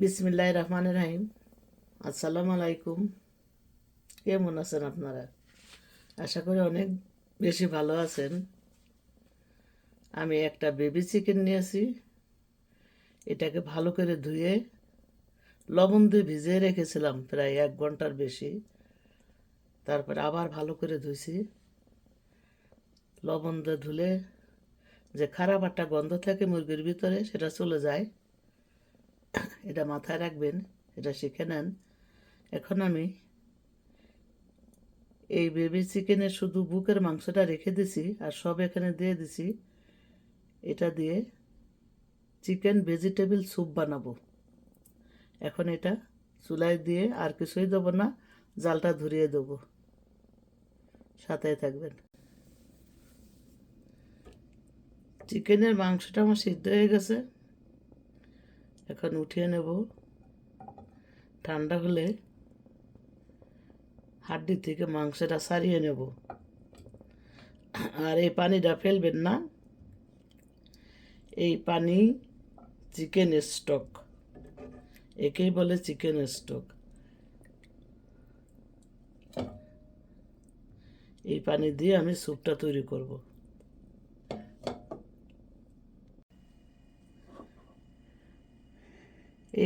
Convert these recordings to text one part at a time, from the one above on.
বিসমিল্লাহ রহমান রাহিম। আসসালামু আলাইকুম। কেমন আছেন আপনারা? আশা করি অনেক বেশি ভালো আছেন। আমি একটা বেবি চিকেন নিয়েছি। এটাকে ভালো করে ধুয়ে লবণ দিয়ে ভিজিয়ে রেখেছিলাম প্রায় এক ঘণ্টার বেশি। তারপরে আবার ভালো করে ধুইছি। লবণ দিয়ে ধুলে যে খারাপ একটা গন্ধ থাকে মুরগির ভিতরে, সেটা চলে যায়। এটা মাথায় রাখবেন, এটা শিখে নেন। এখন আমি এই বেবি চিকেনের শুধু বুকের মাংসটা রেখে দিছি আর সব এখানে দিয়ে দিছি। এটা দিয়ে চিকেন ভেজিটেবল স্যুপ বানাবো। এখন এটা চুলায় দিয়ে আর কিছুই দেবো না, জালটা ধরিয়ে দেবো। সাথে থাকবেন। চিকেনের মাংসটা আমার সিদ্ধ হয়ে গেছে। এখন উঠিয়ে নেব। ঠান্ডা হলে হাড্ডি থেকে মাংসটা সারিয়ে নেব। আর এই পানিটা ফেলবেন না। এই পানি চিকেন স্টক। একেই বলে চিকেন স্টক। এই পানি দিয়ে আমি স্যুপটা তৈরি করব।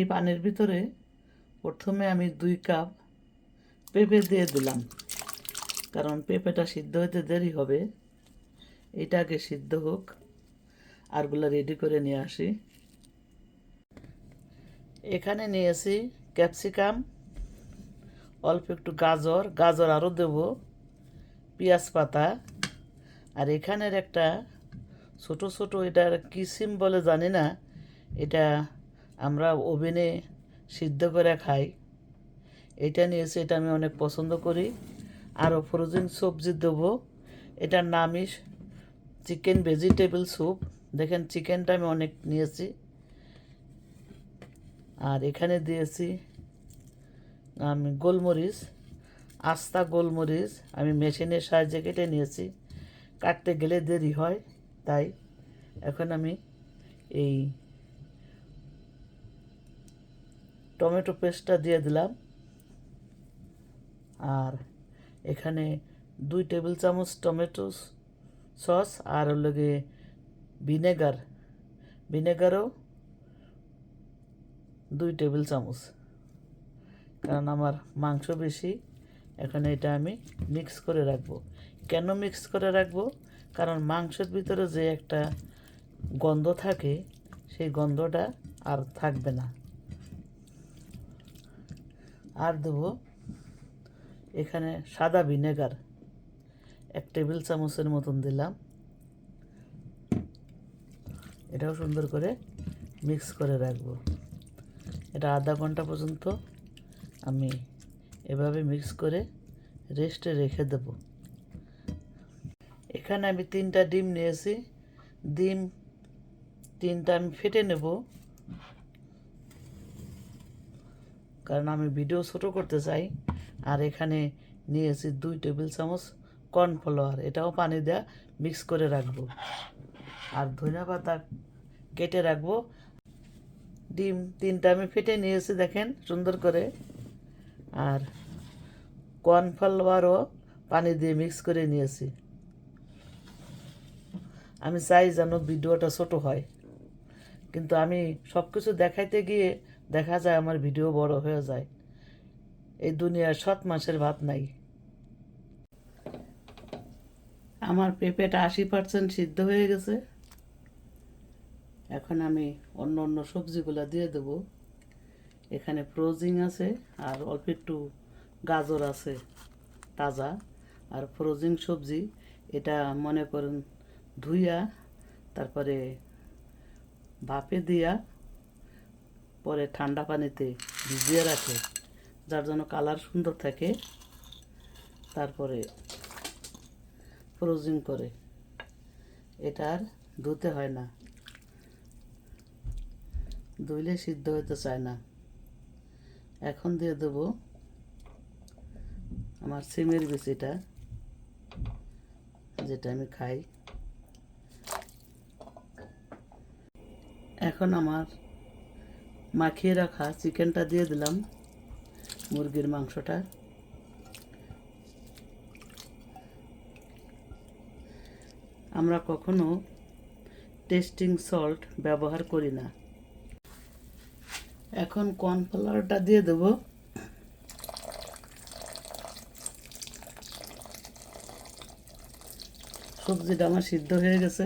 এই পানির ভিতরে প্রথমে আমি দুই কাপ পেঁপে দিয়ে দিলাম। কারণ পেঁপেটা সিদ্ধ হতে দেরি হবে। এটা আগে সিদ্ধ হোক। আরগুলো রেডি করে নিয়ে আসি। এখানে নিয়েছি ক্যাপসিকাম, অল্প একটু গাজর। গাজর আরও দেব, পেঁয়াজ পাতা। আর এখানের একটা ছোট ছোট এটার কী সিম বলে জানি না। এটা আমরা ওভেনে সিদ্ধ করে খাই। এটা নিয়েছি এটা আমি অনেক পছন্দ করি। আরও ফ্রোজেন সবজি দেবো। এটার নামই চিকেন ভেজিটেবল স্যুপ দেখেন চিকেনটা আমি অনেক নিয়েছি। আর এখানে দিয়েছি, আমি, গোলমরিচ, আস্তা গোলমরিচ। আমি মেশিনের সাহায্যে কেটে নিয়েছি। কাটতে গেলে দেরি হয়, তাই এখন আমি এই টমেটো পেস্টটা দিয়ে দিলাম। আর এখানে দুই টেবিল চামচ টমেটো সস আর হলো গিয়ে ভিনেগার। ভিনেগারও দুই টেবিল চামচ। কারণ আমার মাংস বেশি, এখন এটা আমি মিক্স করে রাখব। কেন মিক্স করে রাখব? কারণ মাংসের ভিতরে যে একটা গন্ধ থাকে, সেই গন্ধটা আর থাকবে না। আর দেবো এখানে সাদা ভিনেগার। এক টেবিল চামচের মতন দিলাম। এটাও সুন্দর করে মিক্স করে রাখব। এটা আধা ঘণ্টা পর্যন্ত আমি এভাবে মিক্স করে রেস্টে রেখে দেব। এখানে আমি তিনটা ডিম নিয়েছি। ডিম তিনটা আমি ফেটে নেব। কারণ আমি ভিডিও ছোটো করতে চাই। আর এখানে নিয়েছি দুই টেবিল চামচ কর্নফ্লাওয়ার এটাও পানি দেওয়া মিক্স করে রাখব। আর ধনিয়া পাতা কেটে রাখব। ডিম তিনটা আমি ফেটে নিয়েছি, দেখেন, সুন্দর করে। আর কর্নফ্লাওয়ারও পানি দিয়ে মিক্স করে নিয়েছি। আমি চাই যেন ভিডিওটা ছোট হয়। কিন্তু আমি সব কিছু দেখাইতে গিয়ে দেখা যায় আমার ভিডিও বড় হয়ে যায়। এই দুনিয়ার সৎ মাসের ভাত নাই। আমার পেঁপেটা আশি পার্সেন্ট সিদ্ধ হয়ে গেছে। এখন আমি অন্য অন্য সবজিগুলো দিয়ে দেব। এখানে ফ্রোজিং আছে আর অল্প একটু গাজর আছে, তাজা। আর ফ্রোজিং সবজি, এটা মনে করুন ধুইয়া, তারপরে ভাপে দিয়া পরে ঠান্ডা পানিতে ভিজিয়ে রাখে, যার জন্য কালার সুন্দর থাকে। তারপরে ফ্রোজিং করে। এটা আর ধুতে হয় না। ধুইলে সিদ্ধ হতে চায় না। এখন দিয়ে দেব আমার সিমের বিচিটা, যেটা আমি খাই। এখন আমার মাখিয়ে রাখা চিকেনটা দিয়ে দিলাম মুরগির মাংসটা। আমরা কখনো টেস্টিং সল্ট ব্যবহার করি না। এখন কর্নফ্লাওয়ারটা দিয়ে দেবো। সবজিটা আমার সিদ্ধ হয়ে গেছে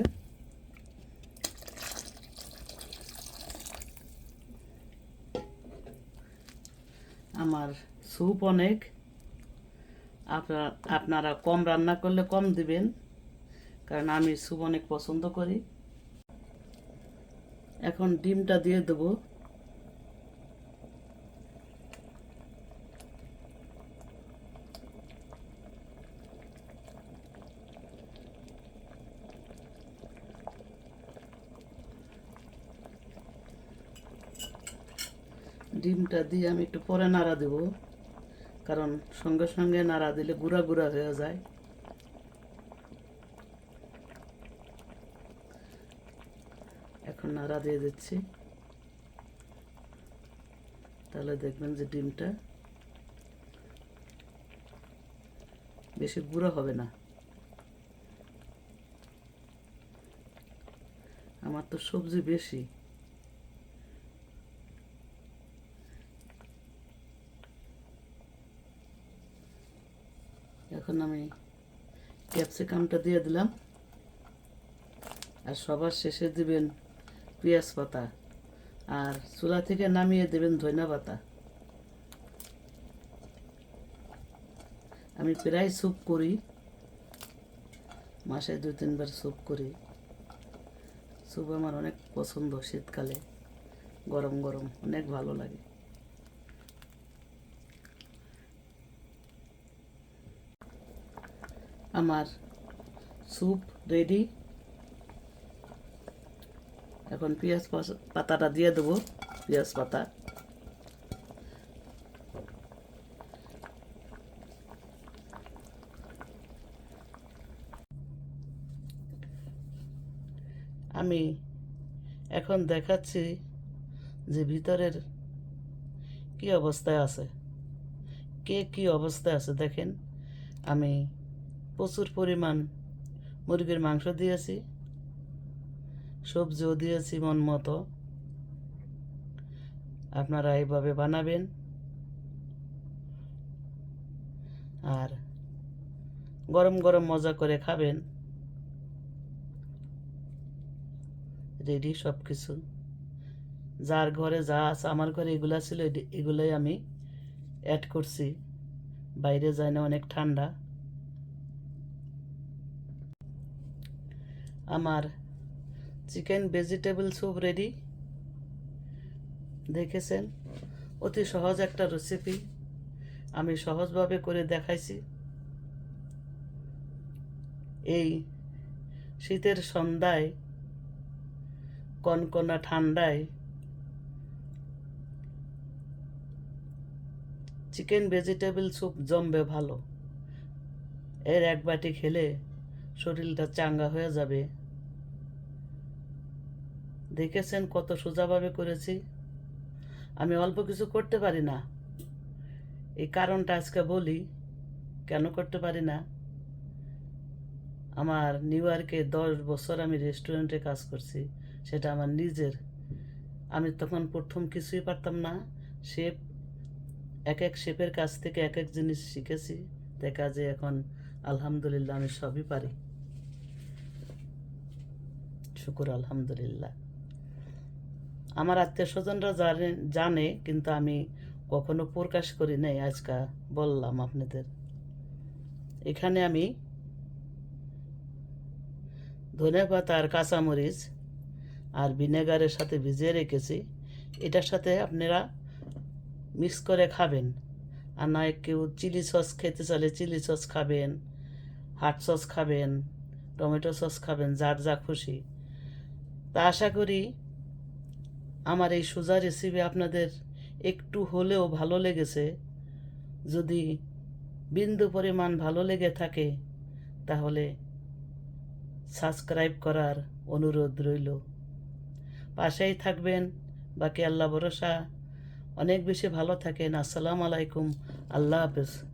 আমার স্যুপ অনেক। আপনার, আপনারা কম রান্না করলে কম দিবেন, কারণ আমি স্যুপ অনেক পছন্দ করি। এখন ডিমটা দিয়ে দেবো। ডিমটা দিয়ে আমি একটু পরে নাড়া দেব। কারণ সঙ্গে সঙ্গে নাড়া দিলে গুঁড়া গুঁড়া হয়ে যায়। এখন নাড়া দিয়ে দিচ্ছি। তাহলে দেখবেন যে ডিমটা বেশি গুঁড়া হবে না। আমার তো সবজি বেশি। এখন আমি ক্যাপসিকামটা দিয়ে দিলাম। আর সবার শেষে দিবেন পেঁয়াজ পাতা। আর চুলা থেকে নামিয়ে দেবেন ধনিয়া পাতা। আমি প্রায় স্যুপ করি। মাসে দুই, তিনবার স্যুপ করি। স্যুপ আমার অনেক পছন্দ শীতকালে। গরম গরম, অনেক ভালো লাগে। আমার স্যুপ রেডি এখন পেঁয়াজ পাতাটা দিয়ে দেবো, পেঁয়াজ পাতা। আমি এখন দেখাচ্ছি যে ভিতরের কি অবস্থায় আছে। কে কি অবস্থায় আছে দেখেন। আমি প্রচুর পরিমাণ মুরগির মাংস দিয়েছি, সবজিও দিয়েছি মন মতো। আপনারা এইভাবে বানাবেন। আর গরম গরম মজা করে খাবেন। রেডি সব কিছু যার ঘরে যা আছে, আমার ঘরে এগুলা ছিল, এগুলাই আমি অ্যাড করছি। বাইরে যায় না, অনেক ঠান্ডা। আমার চিকেন ভেজিটেবল স্যুপ রেডি দেখেছেন? অতি সহজ একটা রেসিপি আমি সহজভাবে করে দেখাইছি। এই শীতের সন্ধ্যায়, কনকনা ঠান্ডায় চিকেন ভেজিটেবল স্যুপ জমবে ভালো। এর এক বাটি খেলে শরীরটা চাঙ্গা হয়ে যাবে। দেখেছেন কত সোজাভাবে করেছি? আমি অল্প কিছু করতে পারি না। এই কারণটা আজকে বলি, কেন করতে পারি না? আমার নিউ ইয়র্কে দশ বছর আমি রেস্টুরেন্টে কাজ করছি, সেটা আমার নিজের। আমি তখন প্রথম কিছুই পারতাম না। শেফ, এক এক শেফের কাছ থেকে এক এক জিনিস শিখেছি তাই কাজে এখন আলহামদুলিল্লাহ আমি সবই পারি। শুকুর, আলহামদুলিল্লাহ। আমার আত্মীয় স্বজনরা জানে জানে, কিন্তু আমি কখনো প্রকাশ করি নাই, আজকা বললাম আপনাদের। এখানে আমি ধনে পাতা আর কাঁচামরিচ আর ভিনেগারের সাথে ভিজিয়ে রেখেছি। এটার সাথে আপনারা মিক্স করে খাবেন। আর নয় কেউ চিলি সস খেতে চাইলে চিলি সস খাবেন হাট সস খাবেন, টমেটো সস খাবেন, যার যা খুশি। তা আশা করি আমার এই সোজা রেসিপি আপনাদের একটু হলেও ভালো লেগেছে। যদি বিন্দু পরিমাণ ভালো লেগে থাকে, তাহলে সাবস্ক্রাইব করার অনুরোধ রইল। পাশেই থাকবেন। বাকি আল্লাহ ভরসা। অনেক বেশি ভালো থাকেন। আসসালামু আলাইকুম। আল্লাহ হাফেজ।